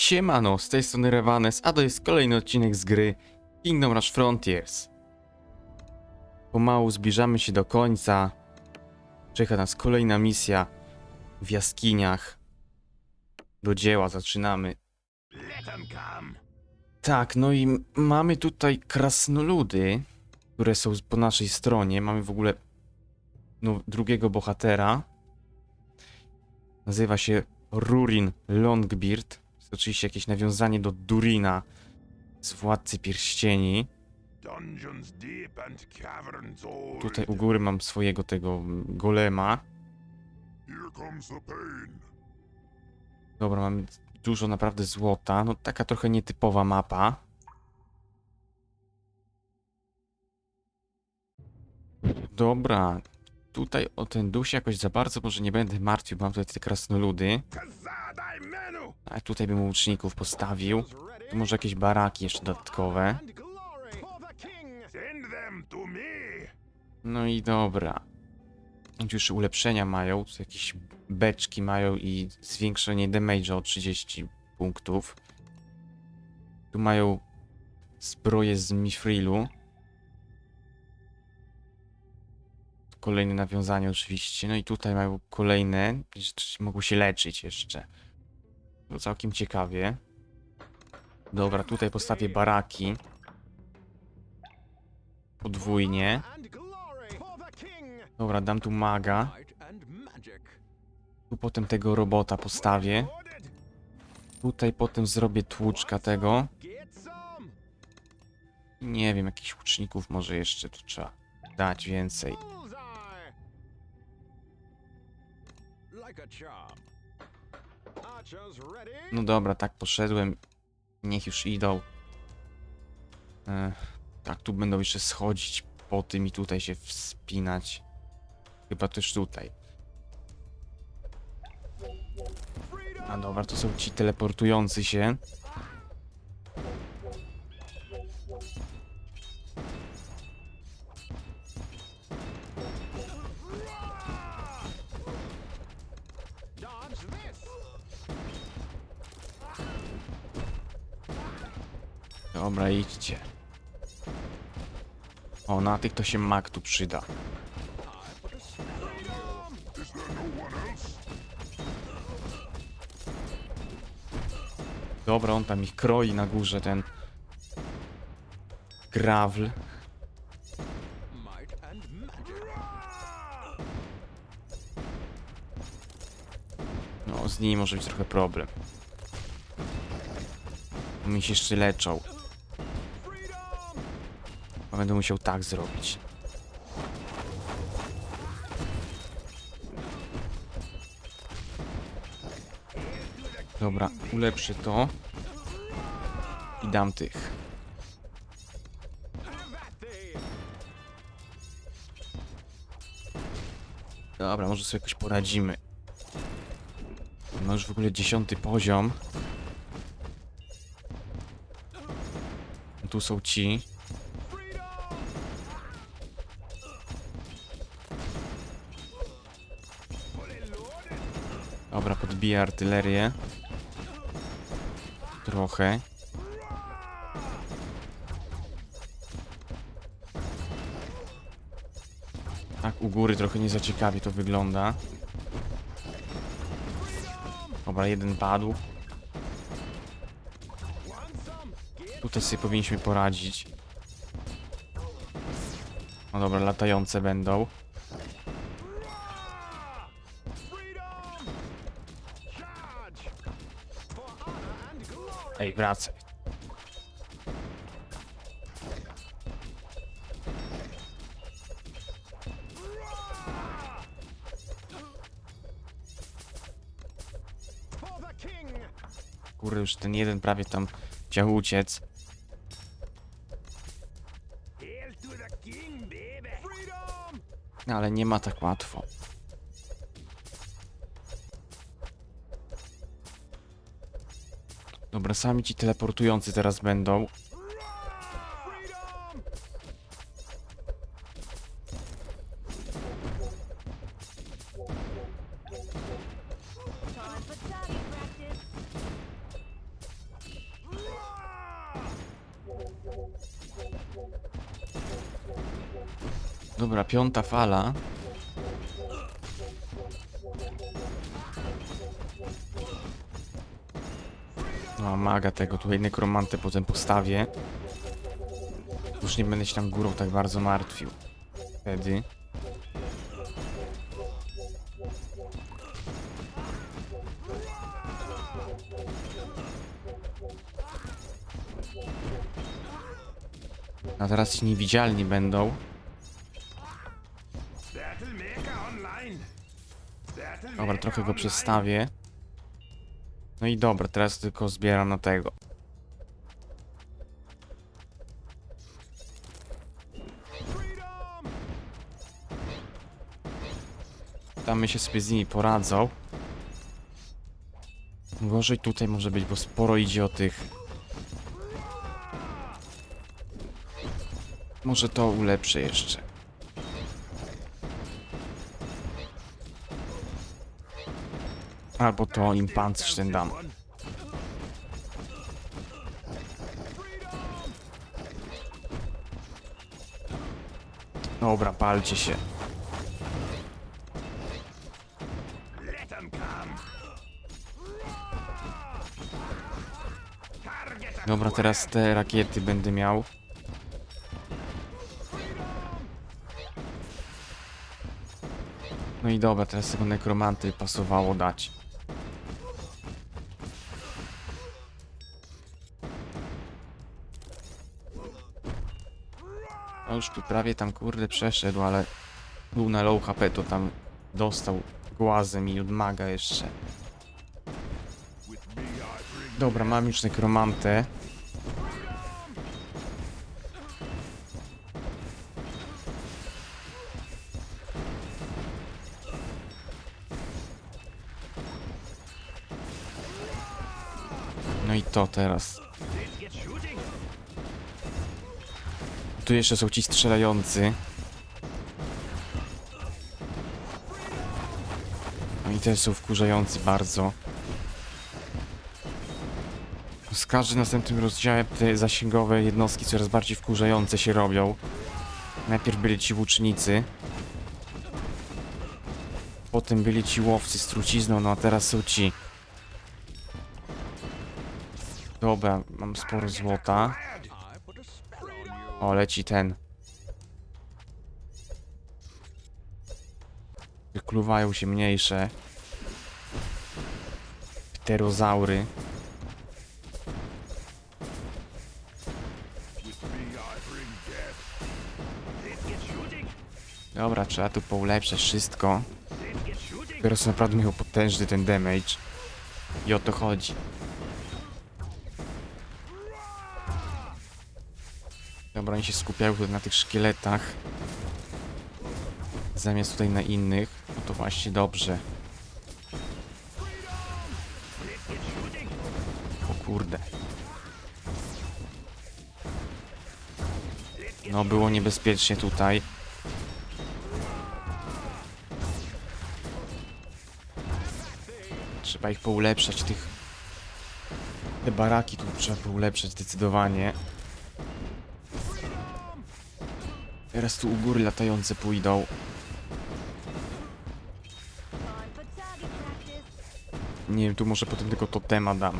Siemano, z tej strony Revanes, a to jest kolejny odcinek z gry Kingdom Rush Frontiers. Pomału zbliżamy się do końca. Czeka nas kolejna misja w jaskiniach. Do dzieła zaczynamy. Tak, no i mamy tutaj krasnoludy, które są po naszej stronie. Mamy w ogóle no, drugiego bohatera. Nazywa się Rurin Longbeard. Jest oczywiście jakieś nawiązanie do Durina z Władcy Pierścieni. Tutaj u góry mam swojego tego golema. Dobra, mamy dużo naprawdę złota. No taka trochę nietypowa mapa. Dobra, tutaj o ten się jakoś za bardzo może nie będę martwił, bo mam tutaj te krasnoludy. A tutaj bym łuczników postawił. Tu może jakieś baraki jeszcze dodatkowe. No i dobra. Już ulepszenia mają, tu jakieś beczki mają i zwiększenie damage'a o 30 punktów. Tu mają zbroję z Mifrilu. Kolejne nawiązanie oczywiście. No i tutaj mają kolejne, mogą się leczyć jeszcze. To całkiem ciekawie. Dobra, tutaj postawię baraki. Podwójnie. Dobra, dam tu maga. Tu potem tego robota postawię. Tutaj potem zrobię tłuczka tego. Nie wiem, jakichś łuczników może jeszcze tu trzeba dać więcej. No dobra, tak poszedłem. Niech już idą. Ech, tak, tu będą jeszcze schodzić po tym i tutaj się wspinać. Chyba też tutaj. A dobra, to są ci teleportujący się. Dobra, idźcie. O, na tych to się mak tu przyda. Dobra, on tam ich kroi na górze, ten... Gravel. No, z nimi może być trochę problem. Mi się jeszcze leczą. Będę musiał tak zrobić. Dobra, ulepszę to. I dam tych. Dobra, może sobie jakoś poradzimy. No już w ogóle dziesiąty poziom. Tu są ci. Dobra, podbiję artylerię. Trochę. Tak, u góry trochę nie za ciekawie to wygląda. Dobra, jeden padł. Tutaj sobie powinniśmy poradzić. No dobra, latające będą. Ej, wracaj. Kurde, już ten jeden prawie tam chciał uciec. Ale nie ma tak łatwo. Dobra, sami ci teleportujący teraz będą. Dobra, piąta fala. Maga tego, tutaj nekromantę potem postawię. Już nie będę się tam górą tak bardzo martwił. Wtedy. A teraz ci niewidzialni będą. Dobra, trochę go przestawię. No i dobra, teraz tylko zbieram na tego. Tam my się sobie z nimi poradzą. Gorzej tutaj może być, bo sporo idzie o tych. Może to ulepszę jeszcze. Albo to im pancerz ten dam. Dobra, palcie się. Dobra, teraz te rakiety będę miał. No i dobra, teraz tego nekromanty pasowało dać. Tu prawie tam kurde przeszedł, ale był na low HP, to tam dostał głazem i od maga jeszcze. Dobra, mam już nekromantę. No i to teraz. Tu jeszcze są ci strzelający. No i też są wkurzający bardzo. Z każdym następnym rozdziałem te zasięgowe jednostki coraz bardziej wkurzające się robią. Najpierw byli ci łucznicy. Potem byli ci łowcy z trucizną, no a teraz są ci. Dobra, mam sporo złota. O, leci ten. Wykluwają się mniejsze. Pterozaury. Dobra, trzeba tu poulepszać wszystko. Teraz naprawdę miał potężny ten damage. I o to chodzi. Dobra, oni się skupiają na tych szkieletach. Zamiast tutaj na innych. No to właśnie dobrze. O kurde. No było niebezpiecznie tutaj. Trzeba ich poulepszać, tych... Te baraki tu trzeba poulepszać zdecydowanie. Teraz tu u góry latające pójdą. Nie wiem, tu może potem tylko totema dam.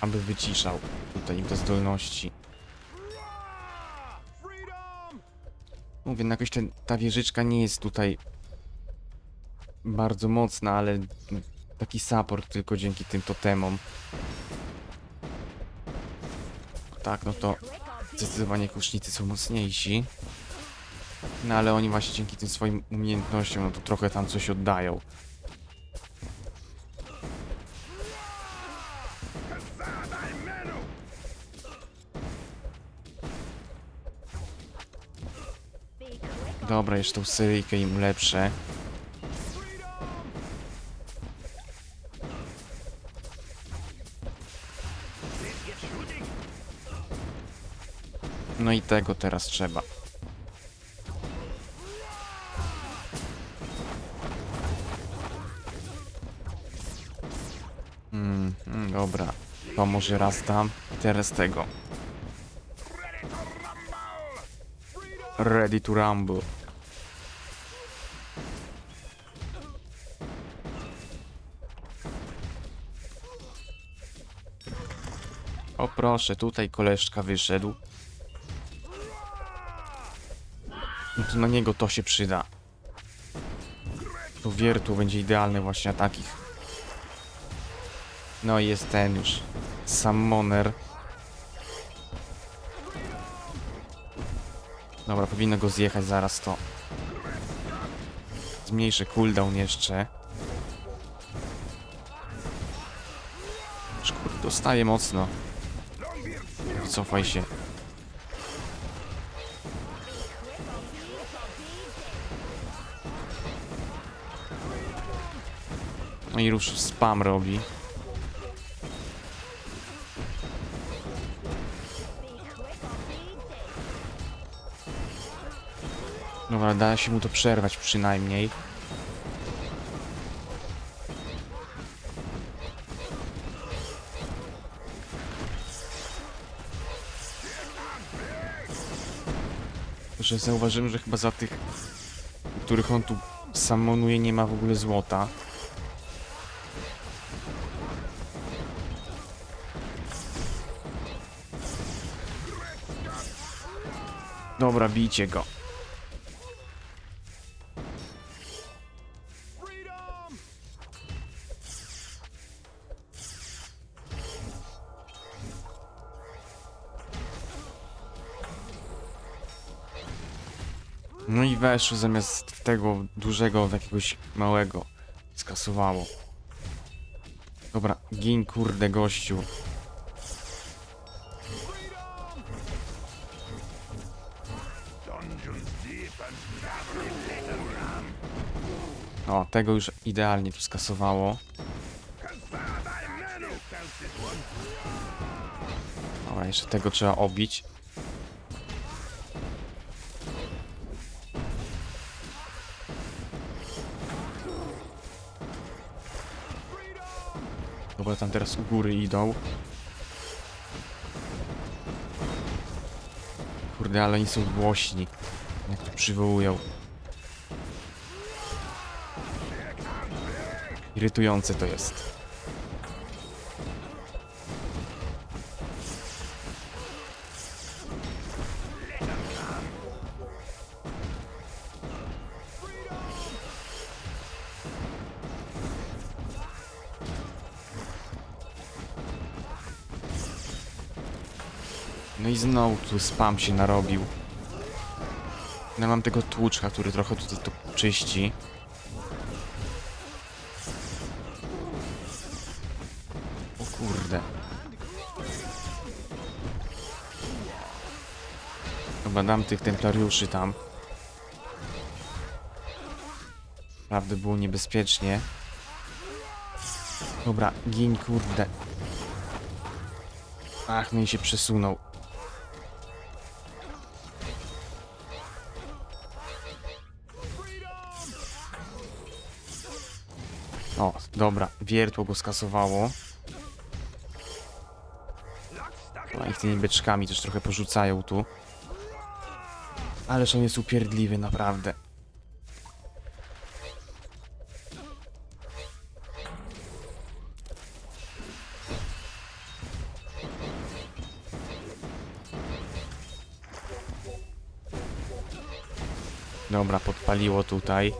Aby wyciszał tutaj im te zdolności. Mówię, no jakoś ten, ta wieżyczka nie jest tutaj bardzo mocna, ale taki support tylko dzięki tym totemom. Tak, no to zdecydowanie kusznicy są mocniejsi. No ale oni właśnie dzięki tym swoim umiejętnościom, no to trochę tam coś oddają. Dobra, jeszcze tą seryjkę im ulepszę. No i tego teraz trzeba. Mm, dobra. To może raz tam i teraz tego. Ready to rumble. O proszę, tutaj koleżka wyszedł. No to na niego to się przyda. To wiertło będzie idealne właśnie na takich. No i jest ten już. Summoner. Dobra, powinno go zjechać zaraz to. Zmniejszę cooldown jeszcze. Szkur, dostaje mocno. Wycofaj się. No i już spam robi. Dead. Dobra, da się mu to przerwać przynajmniej. Że zauważyłem, że chyba za tych, których on tu samonuje, nie ma w ogóle złota. Dobra, bijcie go. No i weszło zamiast tego dużego w jakiegoś małego. Skasowało. Dobra, gin kurde gościu. Tego już idealnie tu skasowało. Dobra, jeszcze tego trzeba obić. Dobra, tam teraz u góry idą. Kurde, ale oni są głośni. Jak to przywołują. Irytujące to jest. No i znowu tu spam się narobił. No mam tego tłuczka, który trochę tutaj to czyści. Chyba dam tych templariuszy tam. Naprawdę było niebezpiecznie. Dobra, gin kurde. Ach, no i się przesunął. O, dobra, wiertło go skasowało. No i tymi beczkami też trochę porzucają tu. Ależ on jest upierdliwy, naprawdę. Dobra, podpaliło tutaj.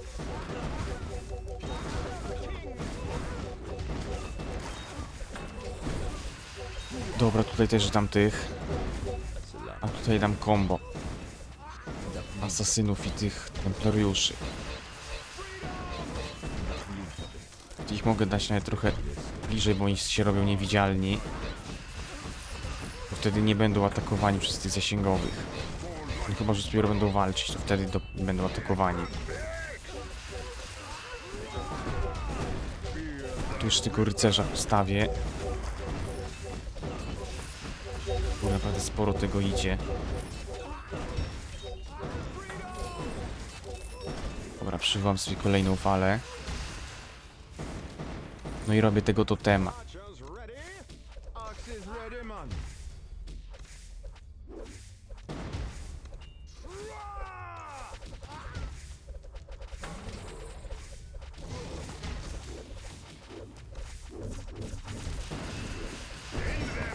Dobra, tutaj też dam tych. A tutaj dam combo. Asasynów i tych templariuszy. Ich mogę dać nawet trochę bliżej, bo oni się robią niewidzialni. Bo wtedy nie będą atakowani przez tych zasięgowych. No chyba, że dopiero będą walczyć, to wtedy do, będą atakowani. Tu już tylko rycerza postawię. Bo naprawdę sporo tego idzie. Przywołam sobie kolejną falę. No i robię tego totema.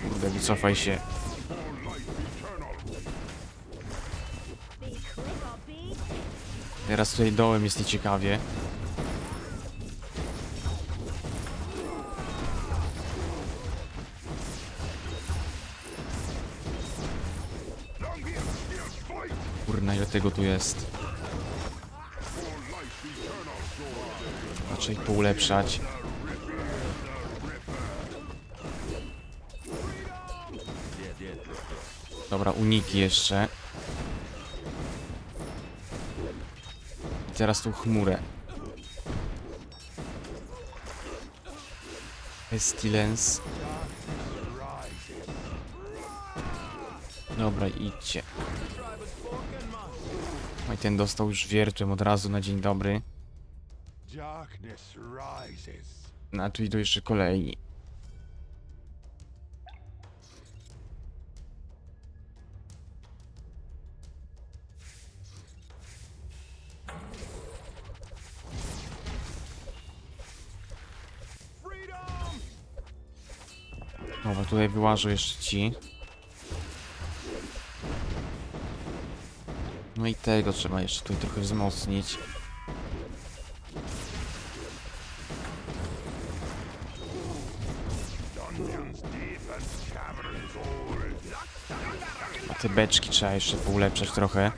Kurde, wycofaj się. Teraz tutaj dołem jest nieciekawie. Kurna, ile tego tu jest. Trzeba ich poulepszać. Dobra, uniki jeszcze. Teraz tą chmurę. Pestilence. Dobra, idźcie. No i ten dostał już wiertłem od razu na dzień dobry. No a tu idą jeszcze kolejni. Dobra, tutaj wyłażą jeszcze ci. No i tego trzeba jeszcze tutaj trochę wzmocnić. A te beczki trzeba jeszcze poulepszać trochę.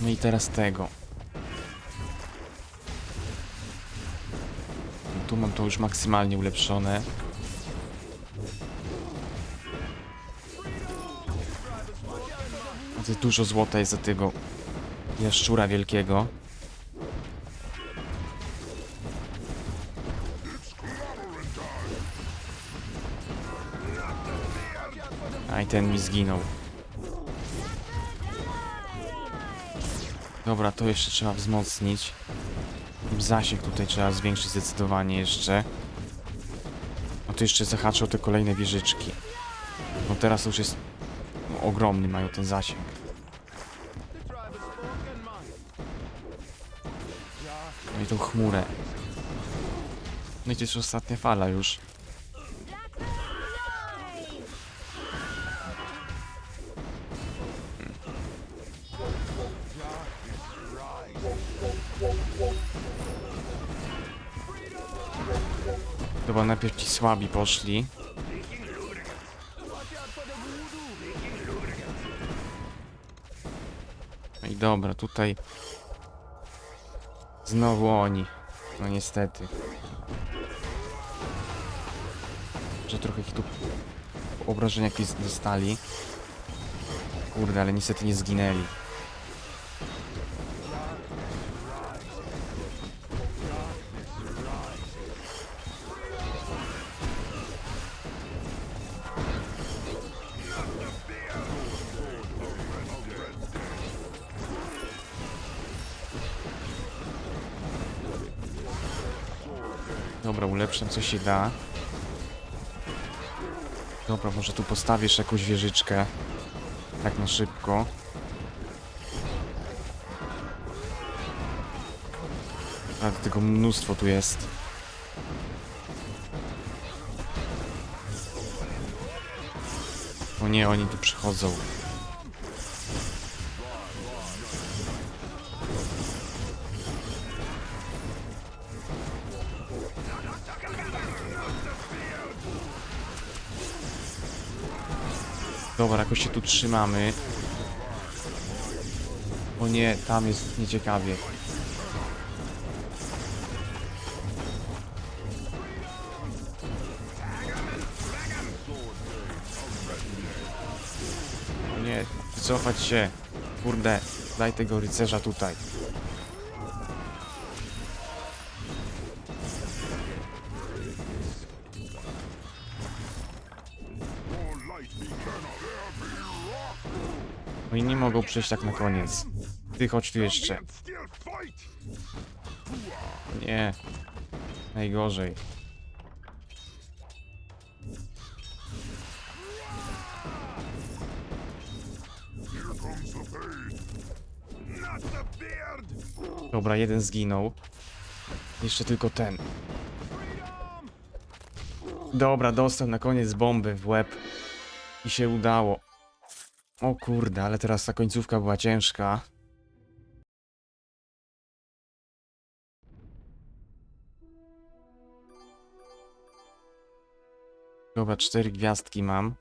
No i teraz tego. No tu mam to już maksymalnie ulepszone. Dużo złota jest za tego jaszczura wielkiego. A i ten mi zginął. Dobra, to jeszcze trzeba wzmocnić. Zasięg tutaj trzeba zwiększyć zdecydowanie jeszcze. No to jeszcze zahaczą te kolejne wieżyczki. No teraz już jest no, ogromny mają ten zasięg. Tą chmurę. No i to jest ostatnia fala już. Chyba najpierw ci słabi poszli. No i dobra, tutaj znowu oni. No niestety. Że trochę ich tu obrażenia jakieś dostali. Kurde, ale niestety nie zginęli. Dobra, ulepszam co się da. Dobra, może tu postawisz jakąś wieżyczkę. Tak na szybko. Ale tego mnóstwo tu jest. O nie, oni tu przychodzą. Dobra, jakoś się tu trzymamy. O nie, tam jest nieciekawie. O nie, wycofać się. Kurde, daj tego rycerza tutaj. Nie mogą przejść tak na koniec. Ty chodź tu jeszcze. Nie. Najgorzej. Dobra, jeden zginął. Jeszcze tylko ten. Dobra, dostał na koniec bombę w łeb. I się udało. O kurde, ale teraz ta końcówka była ciężka. Dobra, cztery gwiazdki mam.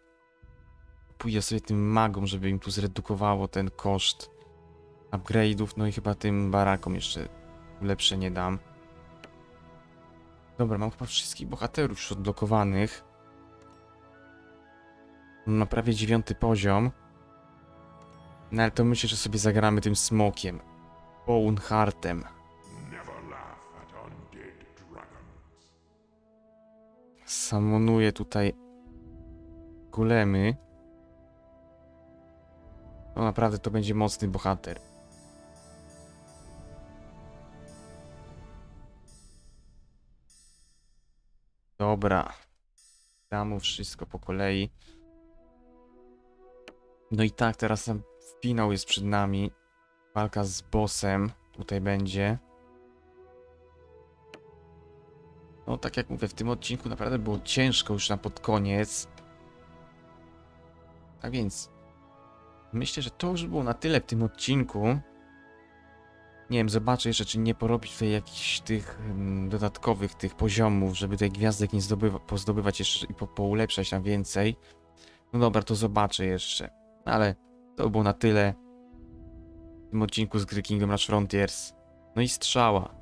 Pójdę sobie tym magom, żeby im tu zredukowało ten koszt upgrade'ów. No i chyba tym barakom jeszcze ulepszenie dam. Dobra, mam chyba wszystkich bohaterów już odblokowanych. Mam prawie dziewiąty poziom. No ale to myślę, że sobie zagramy tym smokiem. Bone Heartem. Never laugh at undead dragons. Samonuję tutaj golemy. No naprawdę to będzie mocny bohater. Dobra. Dam mu wszystko po kolei. No i tak, teraz finał jest przed nami. Walka z bossem tutaj będzie. No tak jak mówię, w tym odcinku naprawdę było ciężko już na pod koniec. Tak więc myślę, że to już było na tyle w tym odcinku. Nie wiem, zobaczę jeszcze, czy nie porobić tutaj jakichś tych mm, dodatkowych tych poziomów, żeby tutaj gwiazdek nie zdobywa, pozdobywać jeszcze i po, poulepszać na więcej. No dobra, to zobaczę jeszcze. Ale to było na tyle w tym odcinku z gry Kingdom Rush Frontiers. No i strzała.